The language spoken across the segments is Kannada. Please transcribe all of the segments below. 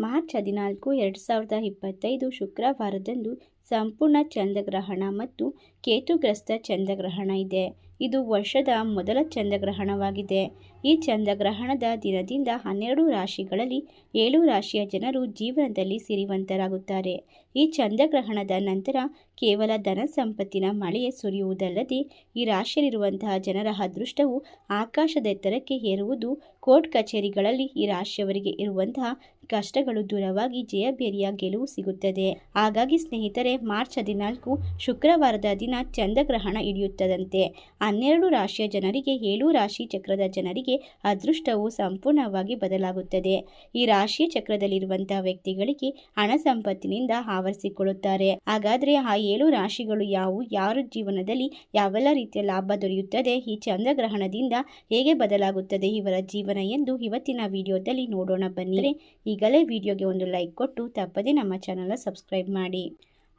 ಮಾರ್ಚ್ ಹದಿನಾಲ್ಕು, ಎರಡು ಸಾವಿರದ ಇಪ್ಪತ್ತೈದು ಶುಕ್ರವಾರದಂದು ಸಂಪೂರ್ಣ ಚಂದ್ರಗ್ರಹಣ ಮತ್ತು ಕೇತುಗ್ರಸ್ತ ಚಂದ್ರಗ್ರಹಣ ಇದೆ. ಇದು ವರ್ಷದ ಮೊದಲ ಚಂದ್ರಗ್ರಹಣವಾಗಿದೆ. ಈ ಚಂದ್ರಗ್ರಹಣದ ದಿನದಿಂದ ಹನ್ನೆರಡು ರಾಶಿಗಳಲ್ಲಿ ಏಳು ರಾಶಿಯ ಜನರು ಜೀವನದಲ್ಲಿ ಸಿರಿವಂತರಾಗುತ್ತಾರೆ. ಈ ಚಂದ್ರಗ್ರಹಣದ ನಂತರ ಕೇವಲ ಧನ ಸಂಪತ್ತಿನ ಮಳೆಯೇ ಸುರಿಯುವುದಲ್ಲದೆ ಈ ರಾಶಿಯಲ್ಲಿರುವಂತಹ ಜನರ ಅದೃಷ್ಟವು ಆಕಾಶದೆತ್ತರಕ್ಕೆ ಏರುವುದು ಕೋರ್ಟ್ ಕಚೇರಿಗಳಲ್ಲಿ ಈ ರಾಶಿಯವರಿಗೆ ಇರುವಂತಹ ಕಷ್ಟಗಳು ದೂರವಾಗಿ ಜಯಬೇರಿಯ ಗೆಲುವು ಸಿಗುತ್ತದೆ. ಹಾಗಾಗಿ ಸ್ನೇಹಿತರೆ, ಮಾರ್ಚ್ ಹದಿನಾಲ್ಕು ಶುಕ್ರವಾರದ ದಿನ ಚಂದ್ರಗ್ರಹಣ ಹಿಡಿಯುತ್ತದಂತೆ. ಹನ್ನೆರಡು ರಾಶಿಯ ಜನರಿಗೆ ಏಳು ರಾಶಿ ಚಕ್ರದ ಜನರಿಗೆ ಅದೃಷ್ಟವು ಸಂಪೂರ್ಣವಾಗಿ ಬದಲಾಗುತ್ತದೆ. ಈ ರಾಶಿಯ ಚಕ್ರದಲ್ಲಿರುವಂತಹ ವ್ಯಕ್ತಿಗಳಿಗೆ ಹಣ ಸಂಪತ್ತಿನಿಂದ ಆವರಿಸಿಕೊಳ್ಳುತ್ತಾರೆ. ಹಾಗಾದರೆ ಆ ಏಳು ರಾಶಿಗಳು ಯಾವುವು ಯಾರ ಜೀವನದಲ್ಲಿ ಯಾವೆಲ್ಲ ರೀತಿಯ ಲಾಭ ದೊರೆಯುತ್ತದೆ, ಈ ಚಂದ್ರಗ್ರಹಣದಿಂದ ಹೇಗೆ ಬದಲಾಗುತ್ತದೆ ಇವರ ಜೀವನ ಎಂದು ಇವತ್ತಿನ ವಿಡಿಯೋದಲ್ಲಿ ನೋಡೋಣ ಬನ್ನಿ. ಈಗಲೇ ವಿಡಿಯೋಗೆ ಒಂದು ಲೈಕ್ ಕೊಟ್ಟು ತಪ್ಪದೇ ನಮ್ಮ ಚಾನಲ್ನ ಸಬ್ಸ್ಕ್ರೈಬ್ ಮಾಡಿ.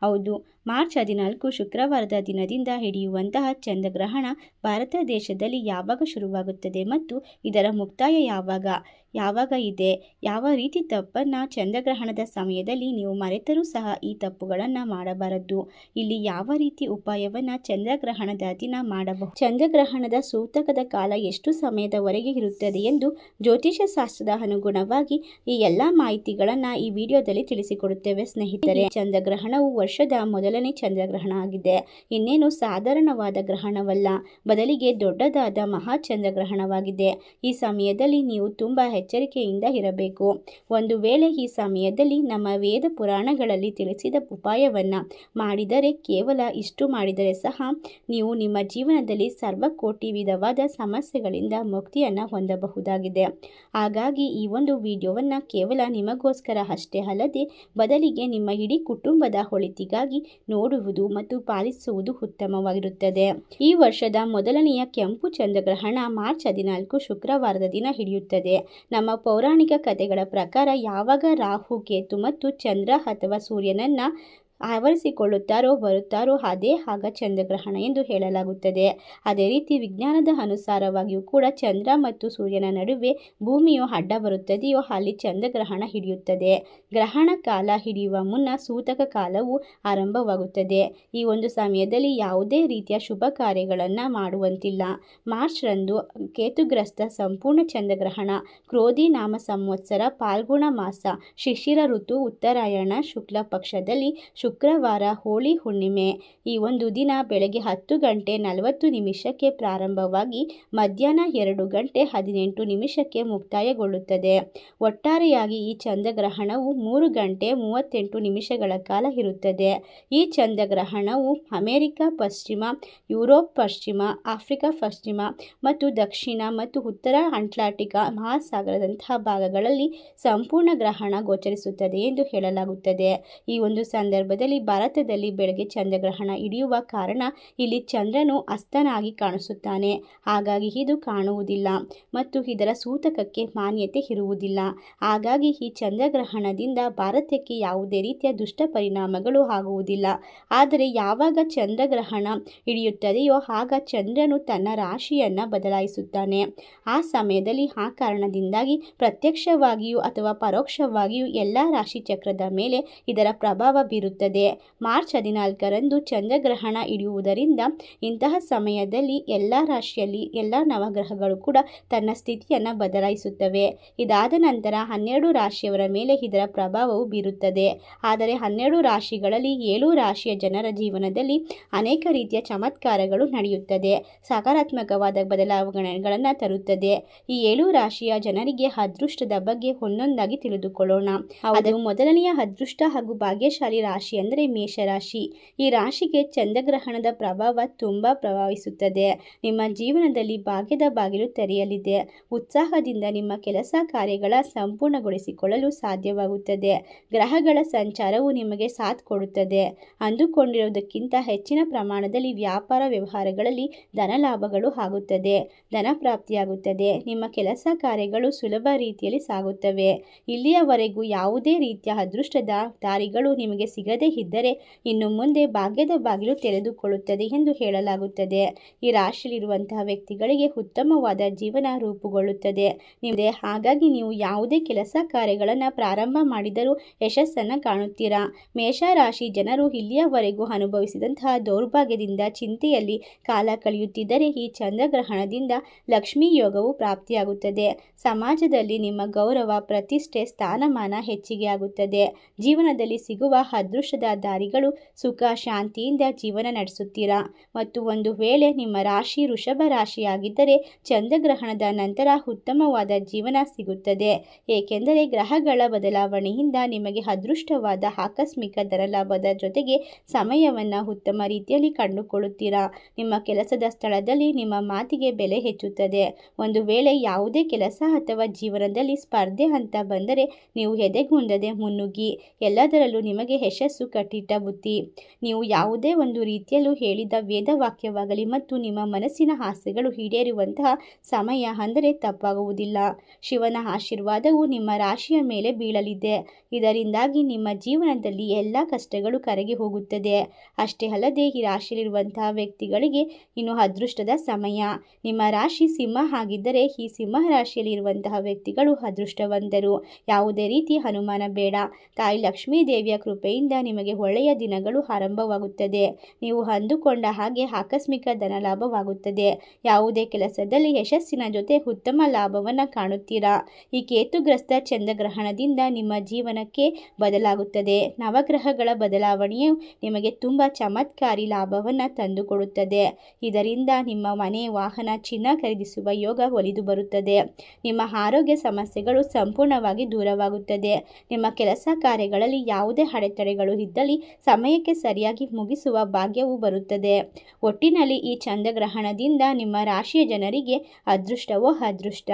ಹೌದು ಮಾರ್ಚ್ ಹದಿನಾಲ್ಕು ಶುಕ್ರವಾರದ ದಿನದಿಂದ ಹಿಡಿಯುವಂತಹ ಚಂದ್ರಗ್ರಹಣ ಭಾರತ ದೇಶದಲ್ಲಿ ಯಾವಾಗ ಶುರುವಾಗುತ್ತದೆ ಮತ್ತು ಇದರ ಮುಕ್ತಾಯ ಯಾವಾಗ? ಯಾವಾಗ ಇದೆ? ಯಾವ ರೀತಿ ತಪ್ಪನ್ನು ಚಂದ್ರಗ್ರಹಣದ ಸಮಯದಲ್ಲಿ ನೀವು ಮರೆತರೂ ಸಹ ಈ ತಪ್ಪುಗಳನ್ನು ಮಾಡಬಾರದು. ಇಲ್ಲಿ ಯಾವ ರೀತಿ ಉಪಾಯವನ್ನು ಚಂದ್ರಗ್ರಹಣದ ದಿನ ಮಾಡಬಹುದು? ಚಂದ್ರಗ್ರಹಣದ ಸೂತಕದ ಕಾಲ ಎಷ್ಟು ಸಮಯದವರೆಗೆ ಇರುತ್ತದೆ ಎಂದು ಜ್ಯೋತಿಷ ಶಾಸ್ತ್ರದ ಅನುಗುಣವಾಗಿ ಈ ಎಲ್ಲ ಮಾಹಿತಿಗಳನ್ನು ಈ ವಿಡಿಯೋದಲ್ಲಿ ತಿಳಿಸಿಕೊಡುತ್ತೇವೆ ಸ್ನೇಹಿತರೆ. ಚಂದ್ರಗ್ರಹಣವು ವರ್ಷದ ಮೊದಲನೇ ಚಂದ್ರಗ್ರಹಣ ಆಗಿದೆ. ಇನ್ನೇನು ಸಾಧಾರಣವಾದ ಗ್ರಹಣವಲ್ಲ. ಬದಲಿಗೆ ದೊಡ್ಡದಾದ ಮಹಾ ಚಂದ್ರಗ್ರಹಣವಾಗಿದೆ. ಈ ಸಮಯದಲ್ಲಿ ನೀವು ತುಂಬ ಎಚ್ಚರಿಕೆಯಿಂದ ಇರಬೇಕು. ಒಂದು ವೇಳೆ ಈ ಸಮಯದಲ್ಲಿ ನಮ್ಮ ವೇದ ಪುರಾಣಗಳಲ್ಲಿ ತಿಳಿಸಿದ ಉಪಾಯವನ್ನು ಮಾಡಿದರೆ, ಕೇವಲ ಇಷ್ಟು ಮಾಡಿದರೆ ಸಹ ನೀವು ನಿಮ್ಮ ಜೀವನದಲ್ಲಿ ಸರ್ವಕೋಟಿ ವಿಧವಾದ ಸಮಸ್ಯೆಗಳಿಂದ ಮುಕ್ತಿಯನ್ನು ಹೊಂದಬಹುದಾಗಿದೆ. ಹಾಗಾಗಿ ಈ ಒಂದು ವಿಡಿಯೋವನ್ನು ಕೇವಲ ನಿಮಗೋಸ್ಕರ ಅಷ್ಟೇ ಅಲ್ಲದೆ, ಬದಲಿಗೆ ನಿಮ್ಮ ಇಡೀ ಕುಟುಂಬದ ಒಳಿತಿಗಾಗಿ ನೋಡುವುದು ಮತ್ತು ಪಾಲಿಸುವುದು ಉತ್ತಮವಾಗಿರುತ್ತದೆ. ಈ ವರ್ಷದ ಮೊದಲನೆಯ ಕೆಂಪು ಚಂದ್ರಗ್ರಹಣ ಮಾರ್ಚ್ ಹದಿನಾಲ್ಕು ಶುಕ್ರವಾರದ ದಿನ ಹಿಡಿಯುತ್ತದೆ. ನಮ್ಮ ಪೌರಾಣಿಕ ಕಥೆಗಳ ಪ್ರಕಾರ ಯಾವಾಗ ರಾಹು, ಕೇತು ಮತ್ತು ಚಂದ್ರ ಅಥವಾ ಸೂರ್ಯನನ್ನ ಆವರಿಸಿಕೊಳ್ಳುತ್ತಾರೋ ಬರುತ್ತಾರೋ ಅದೇ ಆಗ ಚಂದ್ರಗ್ರಹಣ ಎಂದು ಹೇಳಲಾಗುತ್ತದೆ. ಅದೇ ರೀತಿ ವಿಜ್ಞಾನದ ಅನುಸಾರವಾಗಿಯೂ ಕೂಡ ಚಂದ್ರ ಮತ್ತು ಸೂರ್ಯನ ನಡುವೆ ಭೂಮಿಯು ಅಡ್ಡ ಬರುತ್ತದೆಯೋ ಅಲ್ಲಿ ಚಂದ್ರಗ್ರಹಣ ಹಿಡಿಯುತ್ತದೆ. ಗ್ರಹಣ ಕಾಲ ಹಿಡಿಯುವ ಮುನ್ನ ಸೂತಕ ಕಾಲವು ಆರಂಭವಾಗುತ್ತದೆ. ಈ ಒಂದು ಸಮಯದಲ್ಲಿ ಯಾವುದೇ ರೀತಿಯ ಶುಭ ಕಾರ್ಯಗಳನ್ನು ಮಾಡುವಂತಿಲ್ಲ. ಮಾರ್ಚ್ ರಂದು ಕೇತುಗ್ರಸ್ತ ಸಂಪೂರ್ಣ ಚಂದ್ರಗ್ರಹಣ, ಕ್ರೋಧಿ ನಾಮ ಸಂವತ್ಸರ, ಪಾಲ್ಗುಣ ಮಾಸ, ಶಿಶಿರ ಋತು, ಉತ್ತರಾಯಣ, ಶುಕ್ಲ ಪಕ್ಷದಲ್ಲಿ ಶುಕ್ರವಾರ ಹೋಳಿ ಹುಣ್ಣಿಮೆ. ಈ ಒಂದು ದಿನ ಬೆಳಗ್ಗೆ ಹತ್ತು ಗಂಟೆ ನಲವತ್ತು ನಿಮಿಷಕ್ಕೆ ಪ್ರಾರಂಭವಾಗಿ ಮಧ್ಯಾಹ್ನ ಎರಡು ಗಂಟೆ ಹದಿನೆಂಟು ನಿಮಿಷಕ್ಕೆ ಮುಕ್ತಾಯಗೊಳ್ಳುತ್ತದೆ. ಒಟ್ಟಾರೆಯಾಗಿ ಈ ಚಂದ್ರಗ್ರಹಣವು ಮೂರು ಗಂಟೆ ಮೂವತ್ತೆಂಟು ನಿಮಿಷಗಳ ಕಾಲ ಇರುತ್ತದೆ. ಈ ಚಂದ್ರಗ್ರಹಣವು ಅಮೆರಿಕ ಪಶ್ಚಿಮ, ಯುರೋಪ್ ಪಶ್ಚಿಮ, ಆಫ್ರಿಕಾ ಪಶ್ಚಿಮ ಮತ್ತು ದಕ್ಷಿಣ ಮತ್ತು ಉತ್ತರ ಅಂಟ್ಲಾಂಟಿಕ ಮಹಾಸಾಗರದಂತಹ ಭಾಗಗಳಲ್ಲಿ ಸಂಪೂರ್ಣ ಗ್ರಹಣ ಗೋಚರಿಸುತ್ತದೆ ಎಂದು ಹೇಳಲಾಗುತ್ತದೆ. ಈ ಒಂದು ಸಂದರ್ಭದಲ್ಲಿ ಭಾರತದಲ್ಲಿ ಬೆಳಗ್ಗೆ ಚಂದ್ರಗ್ರಹಣ ಹಿಡಿಯುವ ಕಾರಣ ಇಲ್ಲಿ ಚಂದ್ರನು ಅಸ್ತನಾಗಿ ಕಾಣಿಸುತ್ತಾನೆ. ಹಾಗಾಗಿ ಇದು ಕಾಣುವುದಿಲ್ಲ ಮತ್ತು ಇದರ ಸೂತಕಕ್ಕೆ ಮಾನ್ಯತೆ ಇರುವುದಿಲ್ಲ. ಹಾಗಾಗಿ ಈ ಚಂದ್ರಗ್ರಹಣದಿಂದ ಭಾರತಕ್ಕೆ ಯಾವುದೇ ರೀತಿಯ ದುಷ್ಟ ಪರಿಣಾಮಗಳು ಆಗುವುದಿಲ್ಲ. ಆದರೆ ಯಾವಾಗ ಚಂದ್ರಗ್ರಹಣ ಹಿಡಿಯುತ್ತದೆಯೋ ಆಗ ಚಂದ್ರನು ತನ್ನ ರಾಶಿಯನ್ನು ಬದಲಾಯಿಸುತ್ತಾನೆ. ಆ ಸಮಯದಲ್ಲಿ ಆ ಕಾರಣದಿಂದಾಗಿ ಪ್ರತ್ಯಕ್ಷವಾಗಿಯೂ ಅಥವಾ ಪರೋಕ್ಷವಾಗಿಯೂ ಎಲ್ಲ ರಾಶಿ ಚಕ್ರದ ಮೇಲೆ ಇದರ ಪ್ರಭಾವ ಬೀರುತ್ತದೆ. ಮಾರ್ಚ್ ಹದಿನಾಲ್ಕರಂದು ಚಂದ್ರಗ್ರಹಣ ಇಡಿಯುವುದರಿಂದ ಇಂತಹ ಸಮಯದಲ್ಲಿ ಎಲ್ಲ ರಾಶಿಯಲ್ಲಿ ಎಲ್ಲ ನವಗ್ರಹಗಳು ಕೂಡ ತನ್ನ ಸ್ಥಿತಿಯನ್ನು ಬದಲಾಯಿಸುತ್ತವೆ. ಇದಾದ ನಂತರ ಹನ್ನೆರಡು ರಾಶಿಯವರ ಮೇಲೆ ಇದರ ಪ್ರಭಾವವು ಬೀರುತ್ತದೆ. ಆದರೆ ಹನ್ನೆರಡು ರಾಶಿಗಳಲ್ಲಿ ಏಳು ರಾಶಿಯ ಜನರ ಜೀವನದಲ್ಲಿ ಅನೇಕ ರೀತಿಯ ಚಮತ್ಕಾರಗಳು ನಡೆಯುತ್ತದೆ. ಸಕಾರಾತ್ಮಕವಾದ ಬದಲಾವಣೆಗಳನ್ನು ತರುತ್ತದೆ. ಈ ಏಳು ರಾಶಿಯ ಜನರಿಗೆ ಅದೃಷ್ಟದ ಬಗ್ಗೆ ಒಂದೊಂದಾಗಿ ತಿಳಿದುಕೊಳ್ಳೋಣ. ಅದು ಮೊದಲನೆಯ ಅದೃಷ್ಟ ಹಾಗೂ ಭಾಗ್ಯಶಾಲಿ ರಾಶಿ ಅಂದರೆ ಮೇಷರಾಶಿ. ಈ ರಾಶಿಗೆ ಚಂದ್ರಗ್ರಹಣದ ಪ್ರಭಾವ ತುಂಬ ಪ್ರಭಾವಿಸುತ್ತದೆ. ನಿಮ್ಮ ಜೀವನದಲ್ಲಿ ಭಾಗ್ಯದ ಬಾಗಿಲು ತೆರೆಯಲಿದೆ. ಉತ್ಸಾಹದಿಂದ ನಿಮ್ಮ ಕೆಲಸ ಕಾರ್ಯಗಳ ಸಂಪೂರ್ಣಗೊಳಿಸಿಕೊಳ್ಳಲು ಸಾಧ್ಯವಾಗುತ್ತದೆ. ಗ್ರಹಗಳ ಸಂಚಾರವು ನಿಮಗೆ ಸಾಥ್ ಕೊಡುತ್ತದೆ. ಅಂದುಕೊಂಡಿರುವುದಕ್ಕಿಂತ ಹೆಚ್ಚಿನ ಪ್ರಮಾಣದಲ್ಲಿ ವ್ಯಾಪಾರ ವ್ಯವಹಾರಗಳಲ್ಲಿ ಧನ ಲಾಭಗಳು ಆಗುತ್ತದೆ. ಧನ ಪ್ರಾಪ್ತಿಯಾಗುತ್ತದೆ. ನಿಮ್ಮ ಕೆಲಸ ಕಾರ್ಯಗಳು ಸುಲಭ ರೀತಿಯಲ್ಲಿ ಸಾಗುತ್ತವೆ. ಇಲ್ಲಿಯವರೆಗೂ ಯಾವುದೇ ರೀತಿಯ ಅದೃಷ್ಟದ ದಾರಿಗಳು ನಿಮಗೆ ಸಿಗದೇ ಇಲ್ಲದೇ ಇದ್ದರೆ ಇನ್ನು ಮುಂದೆ ಭಾಗ್ಯದ ಬಾಗಿಲು ತೆರೆದುಕೊಳ್ಳುತ್ತದೆ ಎಂದು ಹೇಳಲಾಗುತ್ತದೆ. ಈ ರಾಶಿಯಲ್ಲಿರುವಂತಹ ವ್ಯಕ್ತಿಗಳಿಗೆ ಉತ್ತಮವಾದ ಜೀವನ ರೂಪುಗೊಳ್ಳುತ್ತದೆ. ನಿಮ್ಮದೇ ಹಾಗಾಗಿ ನೀವು ಯಾವುದೇ ಕೆಲಸ ಕಾರ್ಯಗಳನ್ನು ಪ್ರಾರಂಭ ಮಾಡಿದರೂ ಯಶಸ್ಸನ್ನು ಕಾಣುತ್ತೀರಾ? ಮೇಷರಾಶಿ ಜನರು ಇಲ್ಲಿಯವರೆಗೂ ಅನುಭವಿಸಿದಂತಹ ದೌರ್ಭಾಗ್ಯದಿಂದ ಚಿಂತೆಯಲ್ಲಿ ಕಾಲ ಕಳೆಯುತ್ತಿದ್ದರೆ ಈ ಚಂದ್ರಗ್ರಹಣದಿಂದ ಲಕ್ಷ್ಮೀ ಯೋಗವು ಪ್ರಾಪ್ತಿಯಾಗುತ್ತದೆ. ಸಮಾಜದಲ್ಲಿ ನಿಮ್ಮ ಗೌರವ, ಪ್ರತಿಷ್ಠೆ, ಸ್ಥಾನಮಾನ ಹೆಚ್ಚಿಗೆ ಆಗುತ್ತದೆ ಜೀವನದಲ್ಲಿ ಸಿಗುವ ಅದೃಷ್ಟದ ದಾರಿಗಳು, ಸುಖ, ಶಾಂತಿಯಿಂದ ಜೀವನ ನಡೆಸುತ್ತೀರಾ? ಮತ್ತು ಒಂದು ವೇಳೆ ನಿಮ್ಮ ರಾಶಿ ವೃಷಭ ರಾಶಿಯಾಗಿದ್ದರೆ ಚಂದ್ರಗ್ರಹಣದ ನಂತರ ಉತ್ತಮವಾದ ಜೀವನ ಸಿಗುತ್ತದೆ. ಏಕೆಂದರೆ ಗ್ರಹಗಳ ಬದಲಾವಣೆಯಿಂದ ನಿಮಗೆ ಅದೃಷ್ಟವಾದ ಆಕಸ್ಮಿಕ ದರಲಾಭದ ಜೊತೆಗೆ ಸಮಯವನ್ನು ಉತ್ತಮ ರೀತಿಯಲ್ಲಿ ಕಂಡುಕೊಳ್ಳುತ್ತೀರಾ? ನಿಮ್ಮ ಕೆಲಸದ ಸ್ಥಳದಲ್ಲಿ ನಿಮ್ಮ ಮಾತಿಗೆ ಬೆಲೆ ಹೆಚ್ಚುತ್ತದೆ. ಒಂದು ವೇಳೆ ಯಾವುದೇ ಕೆಲಸ ಅಥವಾ ಜೀವನದಲ್ಲಿ ಸ್ಪರ್ಧೆ ಅಂತ ಬಂದರೆ ನೀವು ಎದೆಗುಂದದೆ ಮುನ್ನುಗ್ಗಿ. ಎಲ್ಲದರಲ್ಲೂ ನಿಮಗೆ ಯಶಸ್ಸು ಕಟ್ಟಿಟ್ಟ ಬುತ್ತಿ ನೀವು ಯಾವುದೇ ಒಂದು ರೀತಿಯಲ್ಲೂ ಹೇಳಿದ ವೇದವಾಕ್ಯವಾಗಲಿ ಮತ್ತು ನಿಮ್ಮ ಮನಸ್ಸಿನ ಆಸೆಗಳು ಈಡೇರುವಂತಹ ಸಮಯ ಅಂದರೆ ತಪ್ಪಾಗುವುದಿಲ್ಲ. ಶಿವನ ಆಶೀರ್ವಾದವು ನಿಮ್ಮ ರಾಶಿಯ ಮೇಲೆ ಬೀಳಲಿದೆ. ಇದರಿಂದಾಗಿ ನಿಮ್ಮ ಜೀವನದಲ್ಲಿ ಎಲ್ಲ ಕಷ್ಟಗಳು ಕರಗಿ ಹೋಗುತ್ತದೆ. ಅಷ್ಟೇ ಅಲ್ಲದೆ ಈ ರಾಶಿಯಲ್ಲಿರುವಂತಹ ವ್ಯಕ್ತಿಗಳಿಗೆ ಇನ್ನು ಅದೃಷ್ಟದ ಸಮಯ. ನಿಮ್ಮ ರಾಶಿ ಸಿಂಹ ಆಗಿದ್ದರೆ ಈ ಸಿಂಹ ರಾಶಿಯಲ್ಲಿರುವಂತಹ ವ್ಯಕ್ತಿಗಳು ಅದೃಷ್ಟವಂತರು. ಯಾವುದೇ ರೀತಿ ಅನುಮಾನ ಬೇಡ. ತಾಯಿ ಲಕ್ಷ್ಮೀ ದೇವಿಯ ಕೃಪೆಯಿಂದ ನಿಮಗೆ ಒಳ್ಳೆಯ ದಿನಗಳು ಆರಂಭವಾಗುತ್ತದೆ. ನೀವು ಅಂದುಕೊಂಡ ಹಾಗೆ ಆಕಸ್ಮಿಕ ಧನ ಲಾಭವಾಗುತ್ತದೆ ಯಾವುದೇ ಕೆಲಸದಲ್ಲಿ ಯಶಸ್ಸಿನ ಜೊತೆ ಉತ್ತಮ ಲಾಭವನ್ನು ಕಾಣುತ್ತೀರಾ? ಈ ಕೇತುಗ್ರಸ್ತ ಚಂದ್ರಗ್ರಹಣದಿಂದ ನಿಮ್ಮ ಜೀವನಕ್ಕೆ ಬದಲಾಗುತ್ತದೆ. ನವಗ್ರಹಗಳ ಬದಲಾವಣೆಯು ನಿಮಗೆ ತುಂಬ ಚಮತ್ಕಾರಿ ಲಾಭವನ್ನು ತಂದುಕೊಡುತ್ತದೆ. ಇದರಿಂದ ನಿಮ್ಮ ಮನೆ, ವಾಹನ, ಚಿನ್ನ ಖರೀದಿಸುವ ಯೋಗ ಒಲಿದು ಬರುತ್ತದೆ. ನಿಮ್ಮ ಆರೋಗ್ಯ ಸಮಸ್ಯೆಗಳು ಸಂಪೂರ್ಣವಾಗಿ ದೂರವಾಗುತ್ತದೆ. ನಿಮ್ಮ ಕೆಲಸ ಕಾರ್ಯಗಳಲ್ಲಿ ಯಾವುದೇ ಅಡೆತಡೆಗಳು ಇದ್ದಲ್ಲಿ ಸಮಯಕ್ಕೆ ಸರಿಯಾಗಿ ಮುಗಿಸುವ ಭಾಗ್ಯವೂ ಬರುತ್ತದೆ. ಒಟ್ಟಿನಲ್ಲಿ ಈ ಚಂದ್ರಗ್ರಹಣದಿಂದ ನಿಮ್ಮ ರಾಶಿಯ ಜನರಿಗೆ ಅದೃಷ್ಟವೋ ಅದೃಷ್ಟ.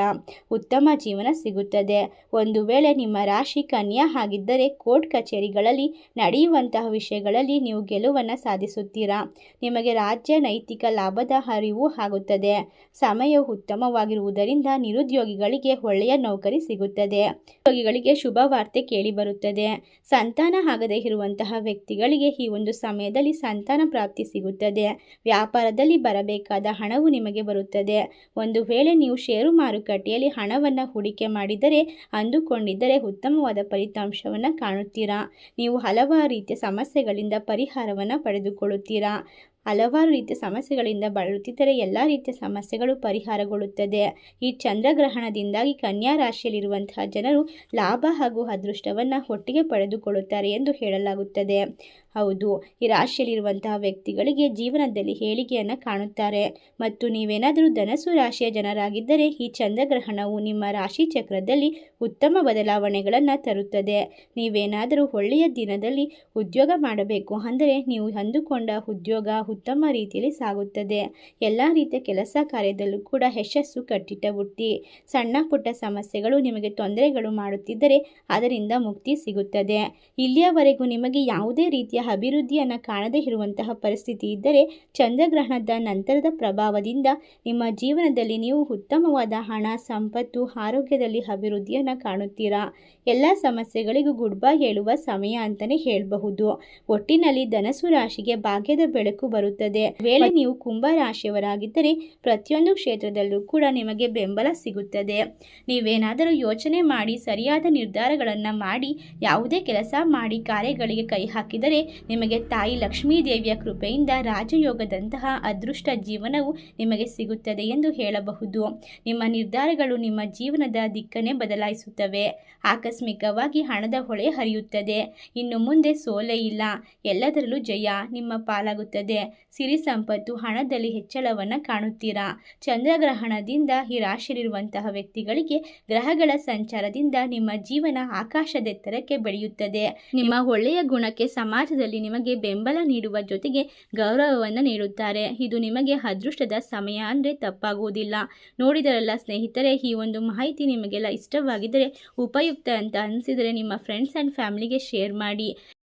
ಉತ್ತಮ ಜೀವನ ಸಿಗುತ್ತದೆ. ಒಂದು ವೇಳೆ ನಿಮ್ಮ ರಾಶಿ ಕನ್ಯಾ ಆಗಿದ್ದರೆ ಕೋರ್ಟ್ ಕಚೇರಿಗಳಲ್ಲಿ ನಡೆಯುವಂತಹ ವಿಷಯಗಳಲ್ಲಿ ನೀವು ಗೆಲುವನ್ನು ಸಾಧಿಸುತ್ತೀರಾ? ನಿಮಗೆ ರಾಜ್ಯ ನೈತಿಕ ಲಾಭದ ಅರಿವು ಆಗುತ್ತದೆ. ಸಮಯವು ಉತ್ತಮವಾಗಿರುವುದರಿಂದ ನಿರುದ್ಯೋಗಿಗಳಿಗೆ ಒಳ್ಳೆಯ ನೌಕರಿ ಸಿಗುತ್ತದೆ. ಉದ್ಯೋಗಿಗಳಿಗೆ ಶುಭ ವಾರ್ತೆ ಕೇಳಿಬರುತ್ತದೆ ಸಂತಾನ ಆಗದೇ ಇರುವಂತಹ ವ್ಯಕ್ತಿಗಳಿಗೆ ಈ ಒಂದು ಸಮಯದಲ್ಲಿ ಸಂತಾನ ಪ್ರಾಪ್ತಿ ಸಿಗುತ್ತದೆ. ವ್ಯಾಪಾರದಲ್ಲಿ ಬರಬೇಕಾದ ಹಣವು ನಿಮಗೆ ಬರುತ್ತದೆ. ಒಂದು ವೇಳೆ ನೀವು ಷೇರು ಮಾರುಕಟ್ಟೆಯಲ್ಲಿ ಹಣವನ್ನು ಹೂಡಿಕೆ ಮಾಡಿದರೆ, ಅಂದುಕೊಂಡಿದ್ದರೆ ಉತ್ತಮವಾದ ಫಲಿತಾಂಶವನ್ನು ಕಾಣುತ್ತೀರಾ? ನೀವು ಹಲವಾರು ರೀತಿಯ ಸಮಸ್ಯೆಗಳಿಂದ ಪರಿಹಾರವನ್ನು ಪಡೆದುಕೊಳ್ಳುತ್ತೀರಾ? ಹಲವಾರು ರೀತಿಯ ಸಮಸ್ಯೆಗಳಿಂದ ಬಳಲುತ್ತಿದ್ದರೆ ಎಲ್ಲ ರೀತಿಯ ಸಮಸ್ಯೆಗಳು ಪರಿಹಾರಗೊಳ್ಳುತ್ತದೆ. ಈ ಚಂದ್ರಗ್ರಹಣದಿಂದಾಗಿ ಕನ್ಯಾ ರಾಶಿಯಲ್ಲಿರುವಂತಹ ಜನರು ಲಾಭ ಹಾಗೂ ಅದೃಷ್ಟವನ್ನು ಒಟ್ಟಿಗೆ ಪಡೆದುಕೊಳ್ಳುತ್ತಾರೆ ಎಂದು ಹೇಳಲಾಗುತ್ತದೆ. ಹೌದು. ಈ ರಾಶಿಯಲ್ಲಿರುವಂತಹ ವ್ಯಕ್ತಿಗಳಿಗೆ ಜೀವನದಲ್ಲಿ ಹೇಳಿಕೆಯನ್ನು ಕಾಣುತ್ತಾರೆ. ಮತ್ತು ನೀವೇನಾದರೂ ಧನಸು ರಾಶಿಯ ಜನರಾಗಿದ್ದರೆ ಈ ಚಂದ್ರಗ್ರಹಣವು ನಿಮ್ಮ ರಾಶಿ ಚಕ್ರದಲ್ಲಿ ಉತ್ತಮ ಬದಲಾವಣೆಗಳನ್ನು ತರುತ್ತದೆ. ನೀವೇನಾದರೂ ಒಳ್ಳೆಯ ದಿನದಲ್ಲಿ ಉದ್ಯೋಗ ಮಾಡಬೇಕು ಅಂದರೆ ನೀವು ಅಂದುಕೊಂಡ ಉದ್ಯೋಗ ಉತ್ತಮ ರೀತಿಯಲ್ಲಿ ಸಾಗುತ್ತದೆ. ಎಲ್ಲ ರೀತಿಯ ಕೆಲಸ ಕಾರ್ಯದಲ್ಲೂ ಕೂಡ ಯಶಸ್ಸು ಕಟ್ಟಿಟ್ಟ ಬುಟ್ಟಿ ಸಣ್ಣ ಪುಟ್ಟ ಸಮಸ್ಯೆಗಳು ನಿಮಗೆ ತೊಂದರೆಗಳು ಮಾಡುತ್ತಿದ್ದರೆ ಅದರಿಂದ ಮುಕ್ತಿ ಸಿಗುತ್ತದೆ. ಇಲ್ಲಿಯವರೆಗೂ ನಿಮಗೆ ಯಾವುದೇ ರೀತಿಯ ಅಭಿವೃದ್ಧಿಯನ್ನು ಕಾಣದೇ ಇರುವಂತಹ ಪರಿಸ್ಥಿತಿ ಇದ್ದರೆ ಚಂದ್ರಗ್ರಹಣದ ನಂತರದ ಪ್ರಭಾವದಿಂದ ನಿಮ್ಮ ಜೀವನದಲ್ಲಿ ನೀವು ಉತ್ತಮವಾದ ಹಣ, ಸಂಪತ್ತು, ಆರೋಗ್ಯದಲ್ಲಿ ಅಭಿವೃದ್ಧಿಯನ್ನು ಕಾಣುತ್ತೀರಾ? ಎಲ್ಲ ಸಮಸ್ಯೆಗಳಿಗೂ ಗುಡ್ ಬೈ ಹೇಳುವ ಸಮಯ ಅಂತಲೇ ಹೇಳಬಹುದು. ಒಟ್ಟಿನಲ್ಲಿ ಧನಸು ರಾಶಿಗೆ ಭಾಗ್ಯದ ಬೆಳಕು ಬರುತ್ತದೆ. ವೇಳೆ ನೀವು ಕುಂಭ ರಾಶಿಯವರಾಗಿದ್ದರೆ ಪ್ರತಿಯೊಂದು ಕ್ಷೇತ್ರದಲ್ಲೂ ಕೂಡ ನಿಮಗೆ ಬೆಂಬಲ ಸಿಗುತ್ತದೆ. ನೀವೇನಾದರೂ ಯೋಚನೆ ಮಾಡಿ ಸರಿಯಾದ ನಿರ್ಧಾರಗಳನ್ನು ಮಾಡಿ, ಯಾವುದೇ ಕೆಲಸ ಮಾಡಿ ಕಾರ್ಯಗಳಿಗೆ ಕೈ ಹಾಕಿದರೆ ನಿಮಗೆ ತಾಯಿ ಲಕ್ಷ್ಮೀ ದೇವಿಯ ಕೃಪೆಯಿಂದ ರಾಜಯೋಗದಂತಹ ಅದೃಷ್ಟ ಜೀವನವು ನಿಮಗೆ ಸಿಗುತ್ತದೆ ಎಂದು ಹೇಳಬಹುದು. ನಿಮ್ಮ ನಿರ್ಧಾರಗಳು ನಿಮ್ಮ ಜೀವನದ ದಿಕ್ಕನ್ನೇ ಬದಲಾಯಿಸುತ್ತವೆ. ಆಕಸ್ಮಿಕವಾಗಿ ಹಣದ ಹೊಳೆ ಹರಿಯುತ್ತದೆ. ಇನ್ನು ಮುಂದೆ ಸೋಲೆ ಇಲ್ಲ. ಎಲ್ಲದರಲ್ಲೂ ಜಯ ನಿಮ್ಮ ಪಾಲಾಗುತ್ತದೆ. ಸಿರಿ ಸಂಪತ್ತು ಹಣದಲ್ಲಿ ಹೆಚ್ಚಳವನ್ನು ಕಾಣುತ್ತೀರಾ? ಚಂದ್ರಗ್ರಹಣದಿಂದ ಹಿರಾಶರಿರುವಂತಹ ವ್ಯಕ್ತಿಗಳಿಗೆ ಗ್ರಹಗಳ ಸಂಚಾರದಿಂದ ನಿಮ್ಮ ಜೀವನ ಆಕಾಶದೆತ್ತರಕ್ಕೆ ಬೆಳೆಯುತ್ತದೆ. ನಿಮ್ಮ ಒಳ್ಳೆಯ ಗುಣಕ್ಕೆ ಸಮಾಜದಲ್ಲಿ ನಿಮಗೆ ಬೆಂಬಲ ನೀಡುವ ಜೊತೆಗೆ ಗೌರವವನ್ನು ನೀಡುತ್ತಾರೆ. ಇದು ನಿಮಗೆ ಅದೃಷ್ಟದ ಸಮಯ ಅಂದರೆ ತಪ್ಪಾಗುವುದಿಲ್ಲ. ನೋಡಿದರಲ್ಲ ಸ್ನೇಹಿತರೆ, ಈ ಒಂದು ಮಾಹಿತಿ ನಿಮಗೆಲ್ಲ ಇಷ್ಟವಾಗಿದ್ದರೆ ಉಪಯುಕ್ತ ಅಂತ ಅನಿಸಿದರೆ ನಿಮ್ಮ ಫ್ರೆಂಡ್ಸ್ ಆ್ಯಂಡ್ ಫ್ಯಾಮಿಲಿಗೆ ಶೇರ್ ಮಾಡಿ.